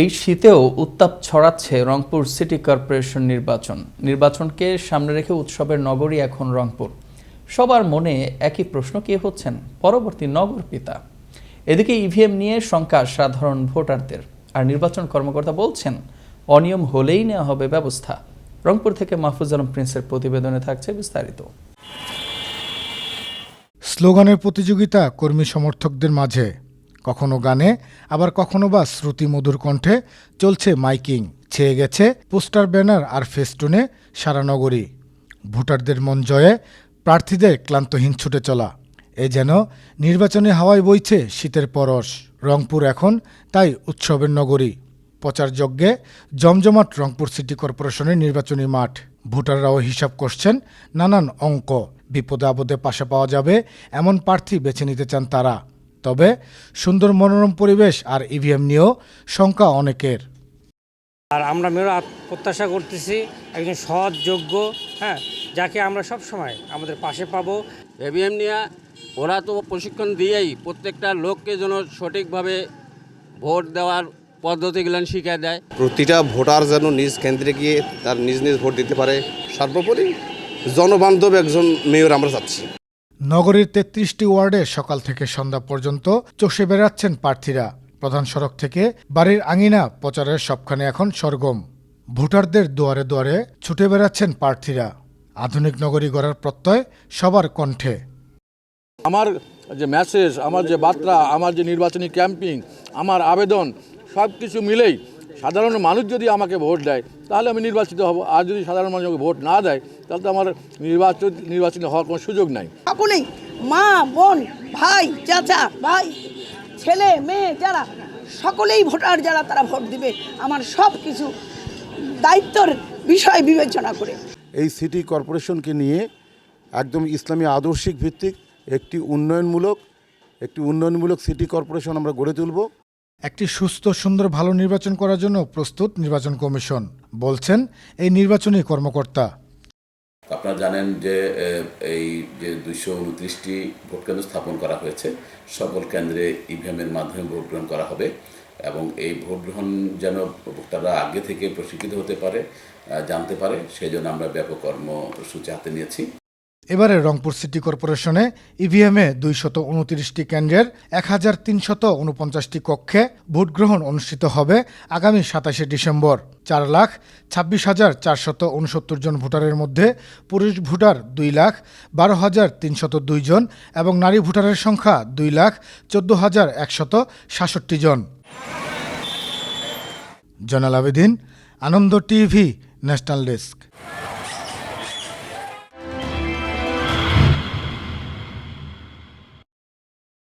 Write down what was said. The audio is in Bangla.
এই শীতেও উত্তাপ ছড়াচ্ছে রংপুর সিটি কর্পোরেশন নির্বাচন। নির্বাচনকে সামনে রেখে উৎসবের নগরী এখন রংপুর। সবার মনে একই প্রশ্ন, কে হচ্ছেন পরবর্তী নগর পিতা? এদিকে ইভিএম নিয়ে শঙ্কা সাধারণ ভোটারদের। আর নির্বাচন কর্মকর্তা বলছেন, অনিয়ম হলেই নেওয়া হবে ব্যবস্থা। রংপুর থেকে মাহফুজ আলম প্রিন্সের প্রতিবেদনে থাকছে বিস্তারিত। স্লোগানের প্রতিযোগিতা কর্মী সমর্থকদের মাঝে। কখনো গানে, আবার কখনো বা শ্রুতি মধুর কণ্ঠে চলছে মাইকিং, ছেয়ে গেছে পোস্টার, ব্যানার আর ফেস্টুনে সারা নগরী। ভোটারদের মন জয়ে, প্রার্থীদের ক্লান্তহীন ছুটে চলা। এ যেন নির্বাচনী হাওয়ায় বইছে শীতের পরশ। রংপুর এখন তাই উৎসবের নগরী। প্রচারযজ্ঞে জমজমাট রংপুর সিটি কর্পোরেশনের নির্বাচনী মাঠ। ভোটাররাও হিসাব করছেন নানান অঙ্ক। বিপদে আপদে পাশে পাওয়া যাবে, এমন প্রার্থী বেছে নিতে চান তারা। তবে সুন্দর মনোরম পরিবেশ আর ইভিএম নিয়েও শঙ্কা অনেকের। আর আমরা মেয়র প্রত্যাশা করতেছি একজন সৎ যোগ্য হ্যাঁ যাকে আমরা সব সময় আমাদের পাশে পাবো। এভিএম নিয়ে ওরা তো প্রশিক্ষণ দিয়েই প্রত্যেকটা লোককে যেন সঠিকভাবে ভোট দেওয়ার পদ্ধতিগুলো শিখিয়ে দেয়। প্রতিটা ভোটার যেন নিজ কেন্দ্রে গিয়ে তার নিজ নিজ ভোট দিতে পারে। সর্বোপরি জনবান্ধব একজন মেয়র আমরা চাচ্ছি। নগরীর তেত্রিশটি ওয়ার্ডে সকাল থেকে সন্ধ্যা পর্যন্ত চষে বেড়াচ্ছেন প্রার্থীরা। প্রধান সড়ক থেকে বাড়ির আঙিনা প্রচারের সবখানে এখন সরগম। ভোটারদের দুয়ারে দুয়ারে ছুটে বেড়াচ্ছেন প্রার্থীরা। আধুনিক নগরী গড়ার প্রত্যয় সবার কণ্ঠে। আমার যে মেসেজ আমার যে বার্তা, আমার যে নির্বাচনী ক্যাম্পিং আমার আবেদন সব কিছু মিলেই সাধারণ মানুষ যদি আমাকে ভোট দেয় তাহলে আমি নির্বাচিত হব। আর যদি সাধারণ মানুষ আমাকে ভোট না দেয় তাহলে তো আমার নির্বাচন নির্বাচিত হওয়ার কোনো সুযোগ নাই। সকলেই মা বোন ভাই চাচা ভাই ছেলে মেয়ে যারা সকলেই ভোটার যারা তারা ভোট দিবে। আমার সব কিছু দায়িত্বর বিষয় বিবেচনা করে। এই সিটি কর্পোরেশনকে নিয়ে একদম ইসলামী আদর্শিক ভিত্তিক একটি উন্নয়নমূলক একটি উন্নয়নমূলক সিটি কর্পোরেশন আমরা গড়ে তুলব। একটি সুস্থ, সুন্দর, ভালো নির্বাচন করার জন্য প্রস্তুত নির্বাচন কমিশন, বলছেন এই নির্বাচনী কর্মকর্তা। আপনারা জানেন যে এই যে দুইশো উনত্রিশটি ভোট কেন্দ্র স্থাপন করা হয়েছে, সকল কেন্দ্রে ইভিএমের মাধ্যমে ভোট গ্রহণ করা হবে এবং এই ভোট গ্রহণ যেন ভোটাররা আগে থেকে প্রশিক্ষিত হতে পারে জানতে পারে, সেই জন্য আমরা ব্যাপক কর্মসূচি হাতে নিয়েছি। এবারে রংপুর সিটি কর্পোরেশনে ইভিএমে দুইশত উনত্রিশটি কেন্দ্রের এক হাজার তিনশত উনপঞ্চাশটি কক্ষে ভোট গ্রহণ অনুষ্ঠিত হবে আগামী সাতাশে ডিসেম্বর। চার লাখ ছাব্বিশ হাজার চারশত উনসত্তর জন ভোটারের মধ্যে পুরুষ ভোটার দুই লাখ, বারো হাজার তিনশত দুই জন এবং নারী ভোটারের সংখ্যা দুই লাখ, চোদ্দ হাজার একশত সাতষট্টি জন। Jainal Abedin, Ananda TV, national desk.